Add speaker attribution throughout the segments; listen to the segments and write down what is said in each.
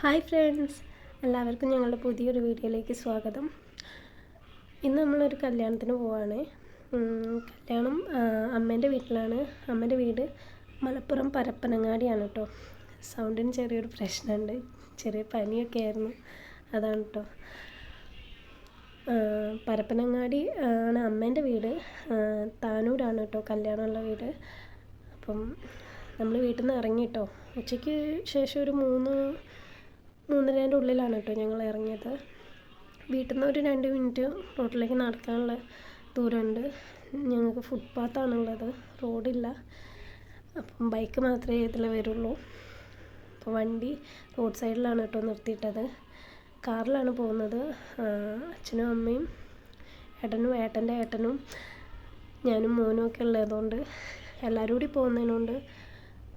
Speaker 1: Hi friends എല്ലാവർക്കും ഞങ്ങളുടെ പുതിയൊരു വീഡിയോയിലേക്ക് സ്വാഗതം. ഇന്ന് നമ്മളൊരു കല്യാണത്തിന് പോവാണ്. കല്യാണം അമ്മേന്റെ വീട്ടിലാണ്. അമ്മേന്റെ വീട് മലപ്പുറം പരപ്പനങ്ങാടിയാണ് കേട്ടോ. സൗണ്ടിന് ചെറിയൊരു പ്രശ്നമുണ്ട്. ചെറിയ പനിയൊക്കെ ആയിരുന്നു. അതാണ് കേട്ടോ. പരപ്പനങ്ങാടി ആണ് അമ്മേന്റെ വീട്. താനൂരാണ് കേട്ടോ കല്യാണമുള്ള വീട്. അപ്പം നമ്മൾ വീട്ടിൽ നിന്ന് ഇറങ്ങി കേട്ടോ. ഉച്ചയ്ക്ക് ശേഷം ഒരു മൂന്ന് മൂന്നരേന്റെ ഉള്ളിലാണ് കേട്ടോ ഞങ്ങൾ ഇറങ്ങിയത്. വീട്ടിൽ നിന്ന് ഒരു രണ്ട് മിനിറ്റ് റോഡിലേക്ക് നടക്കാനുള്ള ദൂരമുണ്ട്. ഞങ്ങൾക്ക് ഫുട്പാത്താണുള്ളത് റോഡില്ല. അപ്പം ബൈക്ക് മാത്രമേ ഇതിൽ വരുള്ളൂ. അപ്പോൾ വണ്ടി റോഡ് സൈഡിലാണ് കേട്ടോ നിർത്തിയിട്ടത്. കാറിലാണ് പോകുന്നത്. അച്ഛനും അമ്മയും ഏട്ടനും ഏട്ടന്റെ ഏട്ടനും ഞാനും മോനും ഒക്കെ ഉള്ളതുകൊണ്ട് എല്ലാവരും കൂടി പോകുന്നതിനോണ്ട്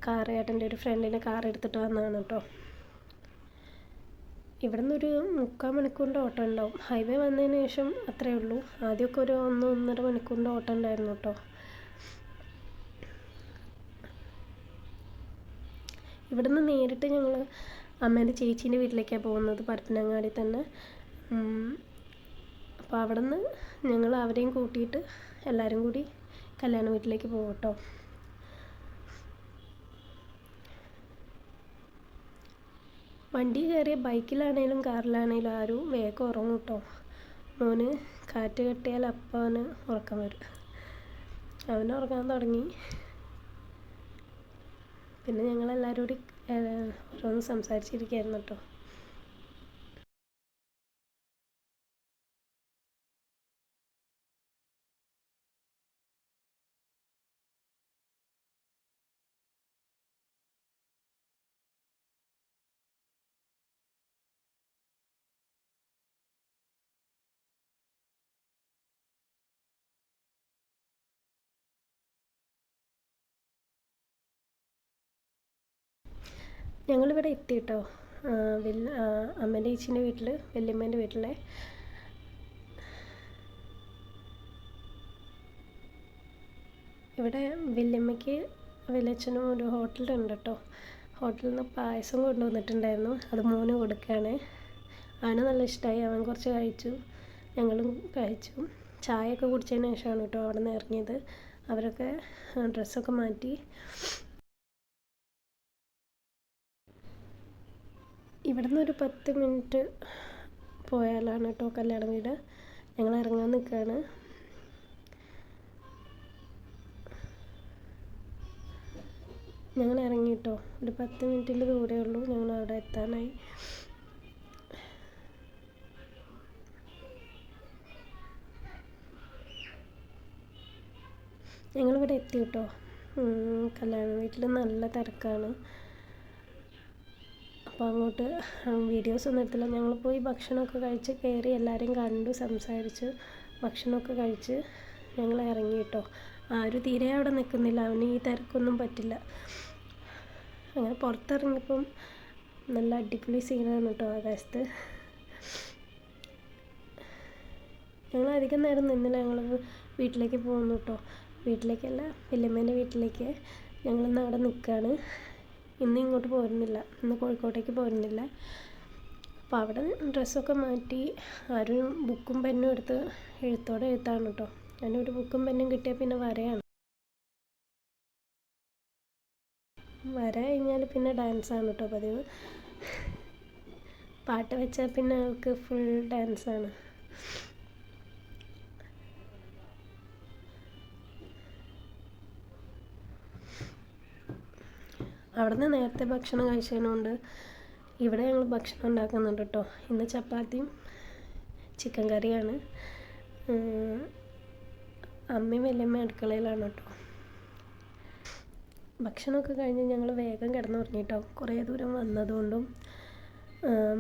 Speaker 1: കാർ ഏട്ടന്റെ ഒരു ഫ്രണ്ടിന്റെ കാർ എടുത്തിട്ട് വന്നതാണ് കേട്ടോ. ഇവിടെ നിന്നൊരു മുക്കാൽ മണിക്കൂറിന്റെ ഓട്ടം ഉണ്ടാവും. ഹൈവേ വന്നതിന് ശേഷം അത്രയേ ഉള്ളൂ. ആദ്യമൊക്കെ ഒരു ഒന്ന് ഒന്നര മണിക്കൂറിന്റെ ഓട്ടം ഉണ്ടായിരുന്നു കേട്ടോ. ഇവിടെ നിന്ന് നേരിട്ട് ഞങ്ങൾ അമ്മേന്റെ ചേച്ചീന്റെ വീട്ടിലേക്കാണ് പോകുന്നത് പരപ്പനങ്ങാടി തന്നെ. അപ്പോൾ അവിടെ നിന്ന് ഞങ്ങൾ അവരെയും കൂട്ടിയിട്ട് എല്ലാവരും കൂടി കല്യാണ വീട്ടിലേക്ക് പോകും കേട്ടോ. വണ്ടി കയറിയ ബൈക്കിലാണേലും കാറിലാണേലും ആരും വേഗം ഉറങ്ങും കേട്ടോ മോന് കാറ്റ് കെട്ടിയാൽ അപ്പം അവന് ഉറക്കം വരും. അവൻ ഉറങ്ങാൻ തുടങ്ങി. പിന്നെ ഞങ്ങളെല്ലാവരും കൂടി ഓരോന്ന് സംസാരിച്ചിരിക്കുകയായിരുന്നു കേട്ടോ ഞങ്ങളിവിടെ എത്തി കേട്ടോ വല്ല അമ്മേന്റെ ചേച്ചീന്റെ വീട്ടിൽ വല്യമ്മേന്റെ വീട്ടിലെ. ഇവിടെ വല്യമ്മയ്ക്ക് വലിയച്ഛനും ഒരു ഹോട്ടലുണ്ട് കേട്ടോ. ഹോട്ടലിൽ നിന്ന് പായസം കൊണ്ടുവന്നിട്ടുണ്ടായിരുന്നു. അത് മോന് കൊടുക്കുകയാണ്. അവന് നല്ല ഇഷ്ടമായി അവൻ കുറച്ച് കഴിച്ചു. ഞങ്ങളും കഴിച്ചു. ചായയൊക്കെ കുടിച്ചതിന് ശേഷമാണ് കേട്ടോ അവിടെ നിന്ന് ഇറങ്ങിയത്. അവരൊക്കെ ഡ്രസ്സൊക്കെ മാറ്റി. ഇവിടുന്ന് ഒരു പത്ത് മിനിറ്റ് പോയാലാണ് കേട്ടോ കല്യാണ വീട്. ഞങ്ങൾ ഇറങ്ങാൻ നിൽക്കുകയാണ്. ഞങ്ങൾ ഇറങ്ങി കേട്ടോ. ഒരു പത്ത് മിനിറ്റിന്റെ ദൂരേ ഉള്ളൂ. ഞങ്ങൾ അവിടെ എത്താനായി. ഞങ്ങളിവിടെ എത്തി കേട്ടോ. കല്യാണ വീട്ടിൽ നല്ല തിരക്കാണ്. അപ്പോൾ അങ്ങോട്ട് വീഡിയോസ് ഒന്നും എടുത്തില്ല. ഞങ്ങൾ പോയി ഭക്ഷണമൊക്കെ കഴിച്ച് കയറി എല്ലാവരെയും കണ്ടു സംസാരിച്ചു ഭക്ഷണമൊക്കെ കഴിച്ച് ഞങ്ങൾ ഇറങ്ങി കേട്ടോ. ആരും തീരെ അവിടെ നിൽക്കുന്നില്ല. അവന് ഈ തിരക്കൊന്നും പറ്റില്ല. അങ്ങനെ പുറത്തിറങ്ങിയപ്പം നല്ല അടിപൊളി സീനാണ് കേട്ടോ ആകാശത്ത്. ഞങ്ങൾ അധികം നേരം നിന്നില്ല. ഞങ്ങൾ വീട്ടിലേക്ക് പോകുന്നു കേട്ടോ. വീട്ടിലേക്കല്ല വല്യമ്മേന്റെ വീട്ടിലേക്ക് ഞങ്ങളിന്ന് അവിടെ നിൽക്കുകയാണ്. ഇന്ന് ഇങ്ങോട്ട് പോരുന്നില്ല. ഇന്ന് കോഴിക്കോട്ടേക്ക് പോരുന്നില്ല. അപ്പോൾ അവിടെ ഡ്രസ്സൊക്കെ മാറ്റി ആരും ബുക്കും പെന്നും എടുത്ത് എഴുത്തോടെ എഴുത്താണ് കേട്ടോ ഒരു ബുക്കും പെന്നും കിട്ടിയാൽ പിന്നെ വരയാണ്. വര കഴിഞ്ഞാൽ പിന്നെ ഡാൻസാണ് കേട്ടോ പതിവ്. പാട്ട് വെച്ചാൽ പിന്നെ അവൾക്ക് ഫുൾ ഡാൻസാണ്. അവിടുന്ന് നേരത്തെ ഭക്ഷണം കഴിച്ചതിനുകൊണ്ട് ഇവിടെ ഞങ്ങൾ ഭക്ഷണം ഉണ്ടാക്കുന്നുണ്ട് കേട്ടോ ഇന്ന് ചപ്പാത്തിയും ചിക്കൻ കറിയാണ്. അമ്മയും വല്യമ്മ അടുക്കളയിലാണ് കേട്ടോ ഭക്ഷണമൊക്കെ കഴിഞ്ഞ് ഞങ്ങൾ വേഗം കിടന്നുറങ്ങി കേട്ടോ കുറേ ദൂരം വന്നതുകൊണ്ടും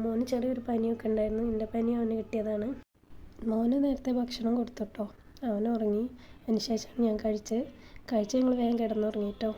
Speaker 1: മോന് ചെറിയൊരു പനിയൊക്കെ ഉണ്ടായിരുന്നു. എന്റെ പനി അവന് കിട്ടിയതാണ്. മോന് നേരത്തെ ഭക്ഷണം കൊടുത്തു കേട്ടോ അവൻ ഉറങ്ങി. അതിന് ശേഷം ഞാൻ കഴിച്ച് കഴിച്ച് ഞങ്ങൾ വേഗം കിടന്നുറങ്ങി കേട്ടോ